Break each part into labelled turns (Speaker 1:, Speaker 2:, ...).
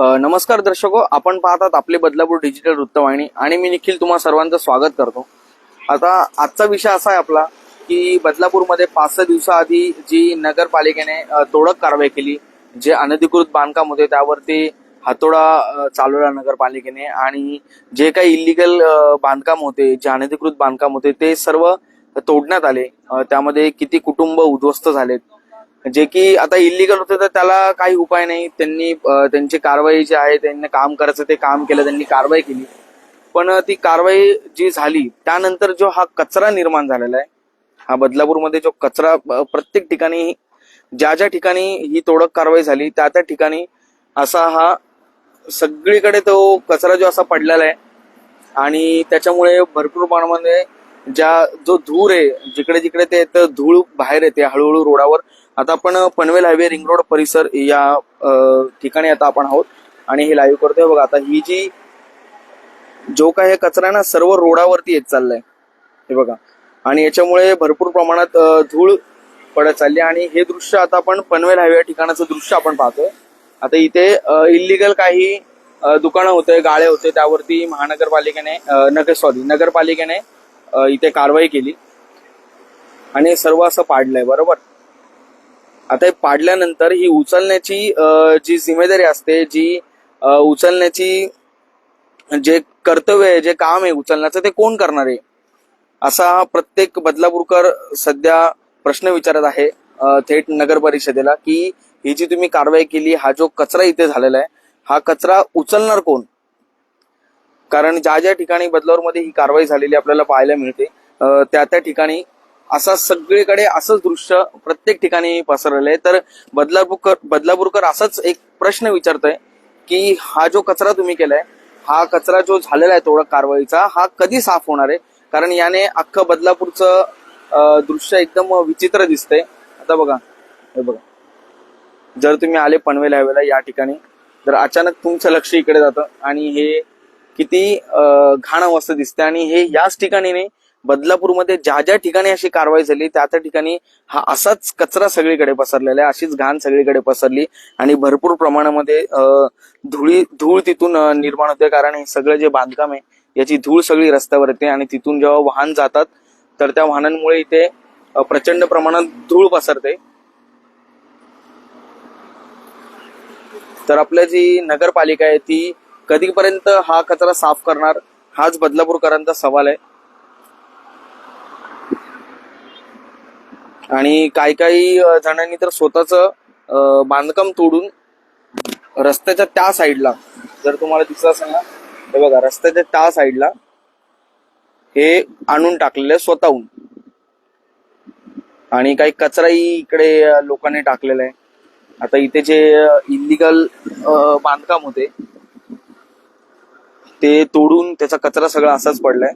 Speaker 1: नमस्कार दर्शको आपण पाहतात आपले बदलापूर डिजिटल वृत्तवाहिनी आणि मी निखिल तुम्हा सर्वांचं स्वागत करतो. आता आजचा विषय असा आहे आपला की बदलापूरमध्ये पाच सहा दिवसाआधी जी नगरपालिकेने तोडक कारवाई केली जे अनधिकृत बांधकाम होते त्यावरती हातोडा चालवला नगरपालिकेने आणि जे काही इलिगल बांधकाम होते जे अनधिकृत बांधकाम होते ते सर्व तोडण्यात आले. त्यामध्ये किती कुटुंब उद्ध्वस्त झालेत जे की आता इलिगल होते तर त्याला काही उपाय नाही. त्यांनी त्यांची कारवाई जी आहे त्यांनी काम करायचं ते काम केलं त्यांनी कारवाई केली. पण ती कारवाई जी झाली त्यानंतर जो हा कचरा निर्माण झालेला आहे हा बदलापूरमध्ये जो कचरा प्रत्येक ठिकाणी ज्या ज्या ठिकाणी ही तोडक कारवाई झाली त्या त्या ठिकाणी असा हा सगळीकडे तो कचरा जो असा पडलेला आहे. आणि त्याच्यामुळे भरपूर प्रमाणामध्ये ज्या जो धूर आहे जिकडे जिकडे ते धूळ बाहेर येते हळूहळू रोडावर आता आपण पनवेल हायवे रिंग रोड परिसर या ठिकाणी आता आपण आहोत. आणि हे लाईव्ह करतोय. बघा आता ही जी जो काय कचरा ना सर्व रोडावरती येत चाललाय. हे बघा. आणि याच्यामुळे भरपूर प्रमाणात धूळ पडत चालली आणि हे दृश्य आता आपण पनवेल हायवे या ठिकाणाचं दृश्य आपण पाहतोय. आता इथे इलिगल काही दुकानं होते गाळे होते त्यावरती महानगरपालिकेने नगर सॉरी नगरपालिकेने इथे कारवाई केली. आणि सर्व असं पाडलंय. बरोबर? आता हे पाडल्यानंतर ही उचलण्याची जी जिम्मेदारी असते जी उचलण्याची जे कर्तव्य आहे जे काम आहे उचलण्याचं ते कोण करणार आहे? असा हा प्रत्येक बदलापूरकर सध्या प्रश्न विचारत आहे थेट नगर परिषदेला की ही जी तुम्ही कारवाई केली हा जो कचरा इथे झालेला आहे हा कचरा उचलणार कोण? कारण ज्या ज्या ठिकाणी बदलावरमध्ये ही कारवाई झालेली आपल्याला पाहायला मिळते त्या त्या ठिकाणी असा सगळीकडे असंच दृश्य प्रत्येक ठिकाणी पसरलेलं आहे. तर बदलापूरकर बदलापूरकर असाच एक प्रश्न विचारतोय की हा जो कचरा तुम्ही केलाय हा कचरा जो झालेला आहे थोडा कारवाईचा हा कधी साफ होणार आहे? कारण याने अख्खं बदलापूरचं दृश्य एकदम विचित्र दिसतंय. आता बघा हे बघा. जर तुम्ही आले पनवेल हायवेला या ठिकाणी तर अचानक तुमचं लक्ष इकडे जातं आणि हे किती घाण अवस्था दिसते आणि हे याच ठिकाणी नाही बदलापूरमध्ये ज्या ज्या ठिकाणी अशी कारवाई झाली त्या त्या ठिकाणी हा असाच कचरा सगळीकडे पसरलेला आहे अशीच घाण सगळीकडे पसरली आणि भरपूर प्रमाणामध्ये अ, धुळी धूळ तिथून निर्माण होते. कारण हे सगळं जे बांधकाम आहे याची धूळ सगळी रस्त्यावर येते आणि तिथून जेव्हा वाहन जातात तर त्या वाहनांमुळे इथे प्रचंड प्रमाणात धूळ पसरते. तर आपल्या जी नगरपालिका आहे ती कधीपर्यंत हा कचरा साफ करणार हाच बदलापूरकरांचा सवाल आहे. आणि काही काही जणांनी तर स्वतःच बांधकाम तोडून रस्त्याच्या त्या साईडला जर तुम्हाला दिसत असेल ना हे बघा रस्त्याच्या त्या साईडला हे आणून टाकलेले स्वतःहून. आणि काही कचराही इकडे लोकांनी टाकलेला आहे. आता इथे जे इलिगल बांधकाम होते ते तोडून त्याचा कचरा सगळा असाच पडलाय.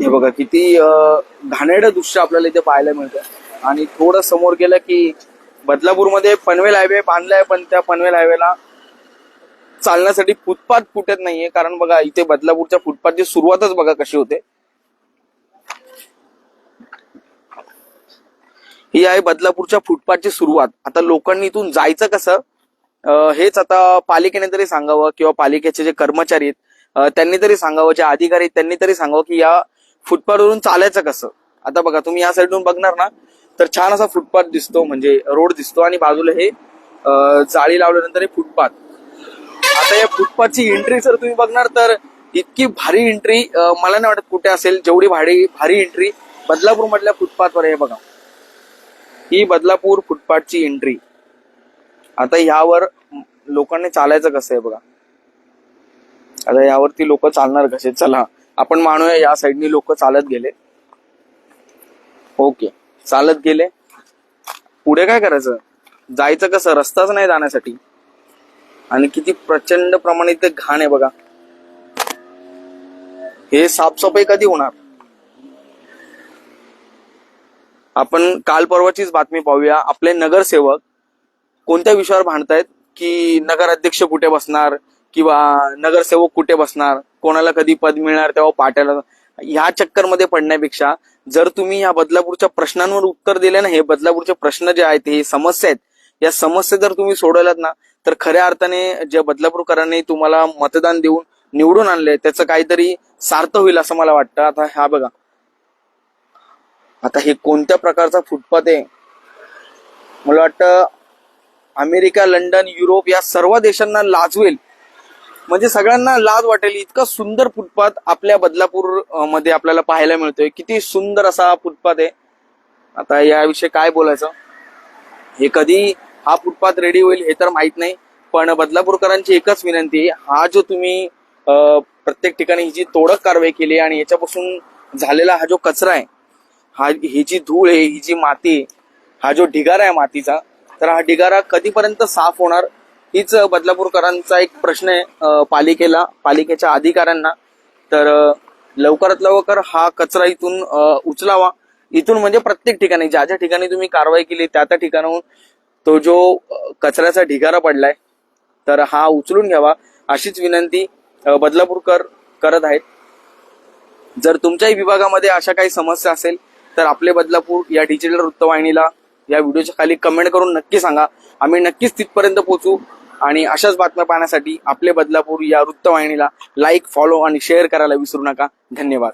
Speaker 1: हे बघा किती घाणेरडं दृश्य आपल्याला इथे पाहायला मिळतं. आणि थोडं समोर गेलं की बदलापूरमध्ये पनवेल हायवे बांधलाय पण त्या पनवेल हायवेला चालण्यासाठी फुटपाथ फुटत नाहीये. कारण बघा इथे बदलापूरच्या फुटपाथची सुरुवातच बघा कशी होते. ही आहे बदलापूरच्या फुटपाथची सुरुवात. आता लोकांनी इथून जायचं कसं हेच आता पालिकेने तरी सांगावं किंवा पालिकेचे जे कर्मचारी आहेत त्यांनी तरी सांगावं जे अधिकारी आहेत त्यांनी तरी सांगावं की या फुटपाथवरून चालायचं कसं. आता बघा तुम्ही या साईडून बघणार ना तर छान असा फुटपाथ दिसतो म्हणजे रोड दिसतो आणि बाजूला हे जाळी लावल्यानंतर हे फुटपाथ आता या फुटपाथची एंट्री जर तुम्ही बघणार तर इतकी भारी एंट्री मला नाही वाटत कुठे असेल जेवढी भारी भारी एंट्री बदलापूर मधल्या फुटपाथवर आहे बघा. ही बदलापूर फुटपाथची एंट्री आता यावर लोकांनी चालायचं कसं आहे बघा? आता यावरती लोक चालणार कसे? चला आपण मानूया या साईडनी लोक चालत गेले. ओके. चालत गेले. पुढे काय करायचं? जायचं कसं? रस्ताच नाही जाण्यासाठी. आणि किती प्रचंड प्रमाणे ते घाण आहे बघा. हे साफसफाई कधी होणार? आपण काल परवाचीच बातमी पाहूया. आपले नगरसेवक कोणत्या विषयावर भांडतायत? की नगराध्यक्ष कुठे बसणार? किंवा नगरसेवक कुठे बसणार? कोणाला कधी पद मिळणार? तेव्हा पाट्याला ह्या चक्करमध्ये पडण्यापेक्षा जर तुम्ही या बदलापूरच्या प्रश्नांवर उत्तर दिले ना हे बदलापूरचे प्रश्न जे आहेत हे समस्या आहेत या समस्या जर तुम्ही सोडवल्यात ना तर खऱ्या अर्थाने जे बदलापूरकरांनी तुम्हाला मतदान देऊन निवडून आणले त्याचं काहीतरी सार्थ होईल असं मला वाटतं. आता हा बघा. आता हे कोणत्या प्रकारचा फुटपाथ आहे? मला वाटतं अमेरिका लंडन युरोप या सर्व देशांना लाजवेल म्हणजे सगळ्यांना लाज वाटेल. इतका सुंदर फुटपाथ आपल्या बदलापूरमध्ये आपल्याला पाहायला मिळतोय. किती सुंदर असा फुटपाथ आहे. आता याविषयी काय बोलायचं? हे कधी हा फुटपाथ रेडी होईल हे तर माहीत नाही. पण बदलापूरकरांची एकच विनंती आहे. हा जो तुम्ही प्रत्येक ठिकाणी ही जी तोडक कारवाई केली आणि याच्यापासून झालेला हा जो कचरा आहे हा ही जी धूळ आहे ही जी माती हा जो ढिगारा आहे मातीचा तर हा ढिगारा कधीपर्यंत साफ होणार? हीच बदलापूरकरांचा एक प्रश्न आहे पालिकेला पालिकेच्या अधिकाऱ्यांना. तर लवकरात लवकर हा कचरा इथून उचलावा. इथून म्हणजे प्रत्येक ठिकाणी ज्या ज्या ठिकाणी तुम्ही कारवाई केली त्या त्या ठिकाणाहून तो जो कचऱ्याचा ढिगारा पडलाय तर हा उचलून घ्यावा अशीच विनंती बदलापूरकर करत आहेत. जर तुमच्याही विभागामध्ये अशा काही समस्या असेल तर आपले बदलापूर या डिजिटल वृत्तवाहिनीला या व्हिडिओच्या खाली कमेंट करून नक्की सांगा. आम्ही नक्कीच तिथपर्यंत पोहोचू. आणि अशाच बातम्या पाहण्यासाठी आपले बदलापूर या वृत्तवाहिनीला लाईक फॉलो आणि शेअर करायला विसरू नका. धन्यवाद.